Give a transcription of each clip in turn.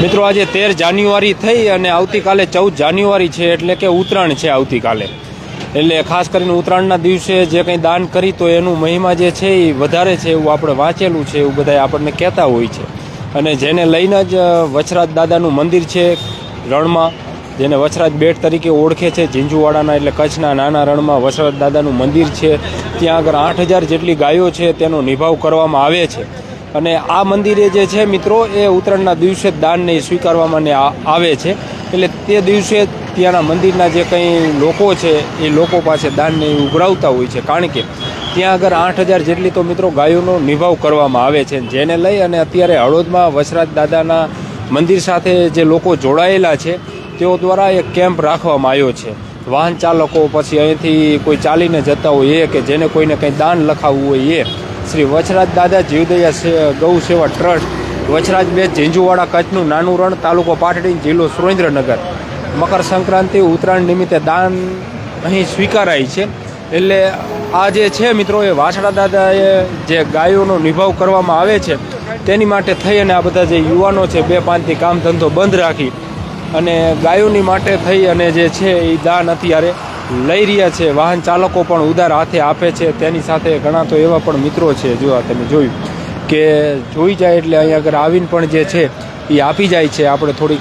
મિત્રો, આજે તેર જાન્યુઆરી થઈ અને આવતીકાલે ચૌદ જાન્યુઆરી છે એટલે કે ઉત્તરાયણ છે આવતીકાલે. એટલે ખાસ કરીને ઉત્તરાયણના દિવસે જે કંઈ દાન કરી, તો એનું મહિમા જે છે એ વધારે છે એવું આપણે વાંચેલું છે, એવું બધા આપણને કહેતા હોય છે. અને જેને લઈને જ વચરાજ દાદાનું મંદિર છે રણમાં, જેને વચરાજ બેટ તરીકે ઓળખે છે ઝીંઝુવાડાના એટલે કચ્છના નાના રણમાં વછરાજ દાદાનું મંદિર છે. ત્યાં આગળ આઠ હજાર જેટલી ગાયો છે, તેનો નિભાવ કરવામાં આવે છે. અને આ મંદિરે જે છે મિત્રો, એ ઉત્તરાયણના દિવસે દાનને સ્વીકારવામાં આવે છે. એટલે તે દિવસે ત્યાંના મંદિરના જે કંઈ લોકો છે, એ લોકો પાસે દાનને ઉઘરાવતા હોય છે. કારણ કે ત્યાં આગળ આઠ હજાર જેટલી તો મિત્રો ગાયોનો નિભાવ કરવામાં આવે છે. જેને લઈ અને અત્યારે હળોદમાં વસરાજ દાદાના મંદિર સાથે જે લોકો જોડાયેલા છે, તેઓ દ્વારા એક કેમ્પ રાખવામાં આવ્યો છે. વાહન ચાલકો પછી અહીંથી કોઈ ચાલીને જતા હોય એ કે જેને કોઈને કંઈ દાન લખાવવું હોય એ. શ્રી વચરાજ દાદા જીવદયા ગૌ સેવા ટ્રસ્ટ વચરાજ બે ઝીંઝુવાડા કચ્છનું નાનું રણ તાલુકો પાટડી, જિલ્લો સુરેન્દ્રનગર. મકર સંક્રાંતિ ઉત્તરાયણ નિમિત્તે દાન અહીં સ્વીકારાય છે. એટલે આ જે છે મિત્રો, એ વાછડા દાદાએ જે ગાયોનો નિભાવ કરવામાં આવે છે, તેની માટે થઈ અને આ બધા જે યુવાનો છે, બે પાંચથી કામ ધંધો બંધ રાખી અને ગાયોની માટે થઈ અને જે છે એ દાન અત્યારે લઈ રહ્યા છે. વાહન ચાલકો પણ ઉદાર હાથે આપે છે. તેની સાથે ઘણા તો એવા પણ મિત્રો છે, જો આ તમે જોયું. કે જોઈ જાય એટલે અહીંયા આગળ આવીને પણ જે છે, એ આપી જાય છે. આપણે થોડીક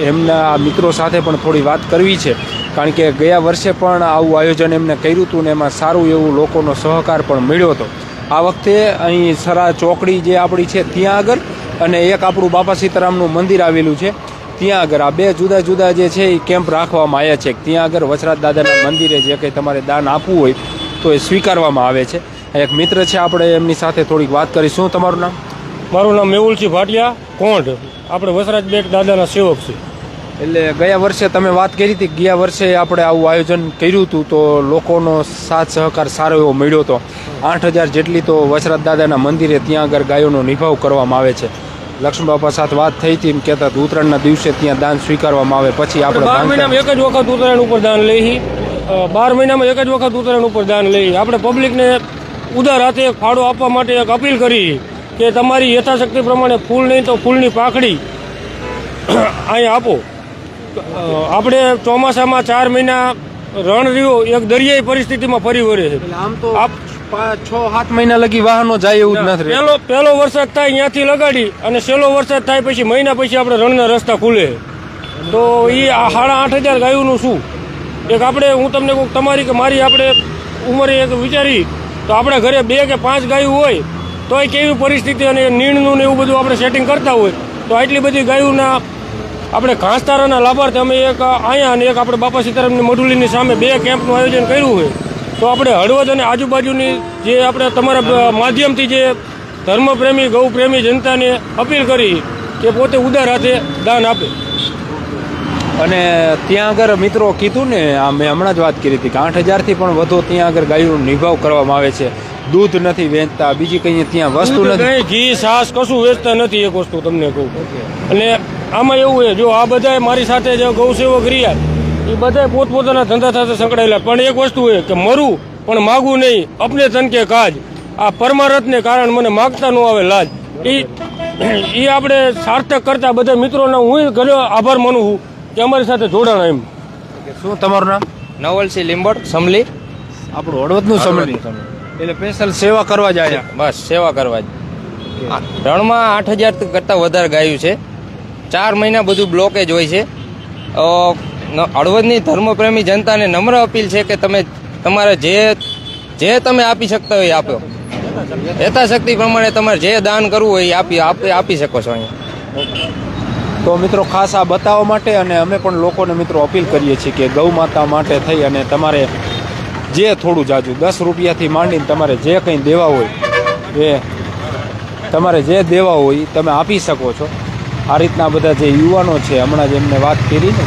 એમના મિત્રો સાથે પણ થોડી વાત કરવી છે. કારણ કે ગયા વર્ષે પણ આવું આયોજન એમને કર્યું હતું ને એમાં સારું એવું લોકોનો સહકાર પણ મળ્યો હતો. આ વખતે અહીં સરા ચોકડી જે આપણી છે, ત્યાં આગળ અને એક આપણું બાપા સીતારામનું મંદિર આવેલું છે. ત્યાં આગળ આ બે જુદા જુદા જે છે એ કેમ્પ રાખવામાં આવ્યા છે. ત્યાં આગળ વસરાજ દાદાના મંદિરે જે કંઈ તમારે દાન આપવું હોય તો એ સ્વીકારવામાં આવે છે. એક મિત્ર છે આપણે એમની સાથે થોડીક વાત કરી. શું તમારું નામ? મારું નામ મેહુલસિંહ ભાટિયા કોંઢ. આપણે વસરાજ બેટ દાદાના સેવક છે એટલે ગયા વર્ષે તમે વાત કરી હતી ગયા વર્ષે આપણે આવું આયોજન કર્યું હતું તો લોકોનો સાથ સહકાર સારો એવો મળ્યો હતો. આઠ હજાર જેટલી તો વસરાજ દાદાના મંદિરે ત્યાં આગળ ગાયોનો નિભાવ કરવામાં આવે છે. લક્ષ્મણ બાપા સાથે વાત થઈ હતી એમ કહેતા હતા ઉત્તરાયણના દિવસે ત્યાં દાન સ્વીકારવામાં આવે પછી આપણે બાર મહિનામાં એક જ વખત ઉત્તરાયણ ઉપર દાન લઈ. બાર મહિનામાં એક જ વખત ઉત્તરાયણ ઉપર દાન લઈ. આપણે પબ્લિકને ઉદાર હાથે એક ફાળો આપવા માટે એક અપીલ કરી કે તમારી યથાશક્તિ પ્રમાણે ફૂલ નહીં તો ફૂલની પાખડી અહીં આપો. આપણે ચોમાસામાં ચાર મહિના રણ રહ્યો એક દરિયાઈ પરિસ્થિતિમાં ફરી વળે છે. આમ તો આપ- છ સાત મહિના લગી વાહનો જાય એવું જ નથી પહેલો પહેલો વરસાદ થાય ત્યાંથી લગાડી અને છેલ્લો વરસાદ થાય પછી મહિના પછી આપણે રણના રસ્તા ખુલે. તો એ સાડા આઠ હજાર ગાયોનું શું? એક આપણે હું તમને કહું તમારી કે મારી આપણે ઉંમરે એક વિચારી તો આપણે ઘરે બે કે પાંચ ગાયું હોય તો એ કેવી પરિસ્થિતિ અને નીણનું ને એવું બધું આપણે સેટિંગ કરતા હોય તો આટલી બધી ગાયોના આપણે ઘાસચારાના લાભાર્થે અમે એક અહીંયા અને એક આપણે બાપા સીતારામની મઢુલીની સામે બે કેમ્પનું આયોજન કર્યું હોય. તો આપણે હળવદ અને આજુબાજુની જે આપણે તમારા માધ્યમથી જે ધર્મપ્રેમી ગૌપ્રેમી જનતાને અપીલ કરી કે પોતે ઉદાર હાથે દાન આપે. અને ત્યાં આગળ મિત્રો કીધું ને આ મેં હમણાં જ વાત કરી હતી કે આઠ હજારથી પણ વધુ ત્યાં આગળ ગાયોનો નિભાવ કરવામાં આવે છે. દૂધ નથી વેચતા બીજી કંઈ ત્યાં વસ્તુ નથી. ઘી છાશ કશું વેચતા નથી એક વસ્તુ તમને કહું. અને આમાં એવું છે જો આ બધા મારી સાથે જે ગૌસેવક રહ્યા એ બધા પોતપોતાના ધંધા સાથે સંકળાયેલા. પણ એક વસ્તુ એ કે મરું પણ માગું નહીં અપને તન કે કાજ. આ પરમારથને કારણ મને માગતા ન આવે લાજ. એ એ આપણે સાર્થક કરતા બધા મિત્રોના હું ઘણો આભાર માનું છું કે અમારી સાથે જોડાણ એમ. શું તમારું નામ? નવલસિંહ લીંબડ સમલી. આપણું હળવદનું સમલી. એટલે સ્પેશિયલ સેવા કરવા જાય બસ સેવા કરવા જ. રણમાં આઠ હજાર કરતાં વધારે ગાયું છે. ચાર મહિના બધું બ્લોકેજ હોય છે. હળવદની ધર્મપ્રેમી જનતાને નમ્ર અપીલ છે કે તમે તમારે જે જે તમે આપી શકતા હોય એ આપો. યથાશક્તિ પ્રમાણે તમારે જે દાન કરવું હોય એ આપી આપી શકો છો અહીંયા. તો મિત્રો ખાસ આ બતાવવા માટે અને અમે પણ લોકોને મિત્રો અપીલ કરીએ છીએ કે ગૌ માતા માટે થઈ અને તમારે જે થોડું જાજુ, દસ રૂપિયાથી માંડીને તમારે જે કંઈ દેવા હોય એ તમારે જે દેવા હોય તમે આપી શકો છો. આ રીતના બધા જે યુવાનો છે, હમણાં જ એમને વાત કરી ને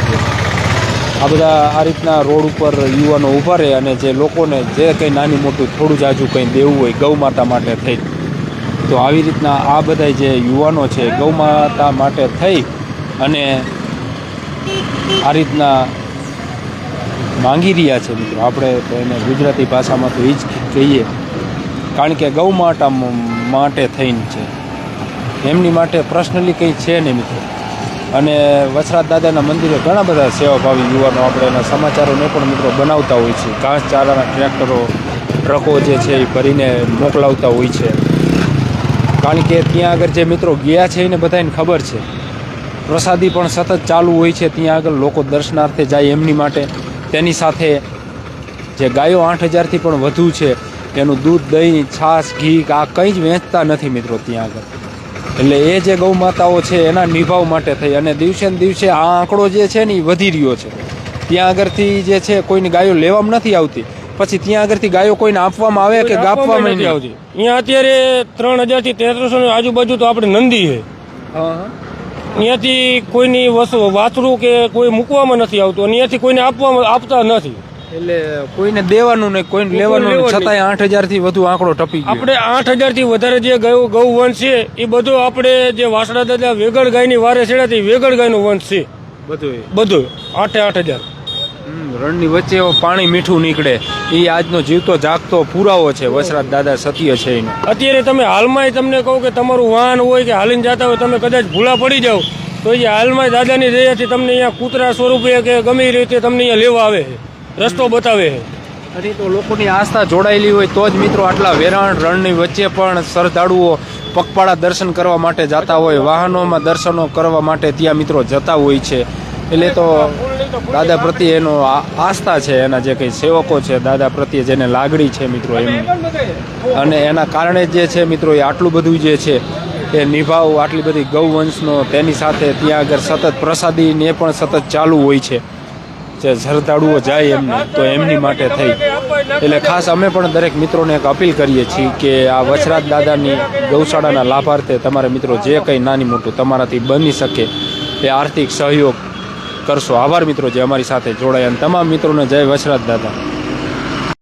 આ બધા આ રીતના રોડ ઉપર યુવાનો ઊભા રહે અને જે લોકોને જે કંઈ નાની મોટું થોડું જાજુ કંઈ દેવું હોય ગૌ માતા માટે થઈ. તો આવી રીતના આ બધા જે યુવાનો છે ગૌ માતા માટે થઈ અને આ રીતના માંગી રહ્યા છે મિત્રો. આપણે તો એને ગુજરાતી ભાષામાં તો એ જ કહીએ. કારણ કે ગૌ માતા માટે થઈને છે. એમની માટે પર્સનલી કંઈ છે નહીં મિત્રો. અને વસરાત દાદાના મંદિરે ઘણા બધા સેવાભાવી યુવાનો આપણે એના સમાચારોને પણ મિત્રો બનાવતા હોય છે. ઘાસ, ચારાના ટ્રેક્ટરો ટ્રકો જે છે એ ભરીને મોકલાવતા હોય છે. કારણ કે ત્યાં આગળ જે મિત્રો ગયા છે એને બધાને ખબર છે. પ્રસાદી પણ સતત ચાલુ હોય છે. ત્યાં આગળ લોકો દર્શનાર્થે જાય એમની માટે. તેની સાથે જે ગાયો આઠ હજારથી પણ વધુ છે, એનું દૂધ, દહીં, છાશ, ઘી, આ કંઈ જ વેચતા નથી મિત્રો ત્યાં આગળ. એટલે એ જે ગૌ માતાઓ છે એના નિભાવ માટે થઈ. અને દિવસે ને દિવસે આ આંકડો જે છે ને એ વધી રહ્યો છે. ત્યાં આગળથી જે છે કોઈની ગાયો લેવામાં નથી આવતી. પછી ત્યાં આગળથી ગાયો કોઈને આપવામાં આવે કે ગાપવામાં નથી આવતી. અહીંયા અત્યારે ત્રણ હજારથી તેત્રીસો ની આજુબાજુ તો આપણે નંદી છે. અહીંયાથી કોઈની વસ્તુ વાતરું કે કોઈ મૂકવામાં નથી આવતું. અને અહીંયાથી કોઈને આપવામાં આપતા નથી. એટલે કોઈને દેવાનું નહીં કોઈને લેવાનું છતાંય આઠ હજારથી વધુ આંકડો ટપી ગયો. આપણે આઠ હજારથી વધારે જે ગયું ગૌ વંશ છે એ બધું આપણે જે વાસણા દાદા વેગળ ગાયની વારે છેડાથી વેગળ ગાયનું વંશ છે. બધું બધું. આઠે આઠ હજાર. રણની વચ્ચે પાણી મીઠું નીકળે. એ આજનો જીવતો જાગતો પુરાવો છે વસરાજ દાદા સત્ય છે એનો. અત્યારે તમે હાલમાં તમને કહું કે તમારું વાહન હોય કે હાલીને જતા હોય તમે કદાચ ભૂલા પડી જાઓ તો એ હાલમાં દાદાની દયાથી તમને અહીંયા કૂતરા સ્વરૂપે કે ગમે એ રીતે તમને અહીંયા લેવા આવે છે. રસ્તો બતાવે અને તો લોકોની આસ્થા જોડાયેલી હોય તો જ મિત્રો આટલા વેરાણ રણની વચ્ચે પણ શ્રદ્ધાળુઓ પગપાળા દર્શન કરવા માટે જતા હોય, વાહનોમાં દર્શનો કરવા માટે ત્યાં મિત્રો જતા હોય છે. એટલે તો દાદા પ્રત્યે એનો આસ્થા છે, એના જે કંઈ સેવકો છે, દાદા પ્રત્યે જેને લાગણી છે મિત્રો એમ. અને એના કારણે જે છે મિત્રો એ આટલું બધું જે છે, એ નિભાવ આટલી બધી ગૌવંશનો, તેની સાથે ત્યાં આગળ સતત પ્રસાદીને પણ સતત ચાલુ હોય છે. જે શ્રદ્ધાળુઓ જાય એમને, તો એમની માટે થઈ. એટલે ખાસ અમે પણ દરેક મિત્રોને એક અપીલ કરીએ છીએ કે આ વછરાજ દાદાની ગૌશાળાના લાભાર્થે તમારે મિત્રો જે કંઈ નાની મોટું તમારાથી બની શકે તે આર્થિક સહયોગ કરશો. આભાર મિત્રો જે અમારી સાથે જોડાયા. અને તમામ મિત્રોને જય વછરાજ દાદા.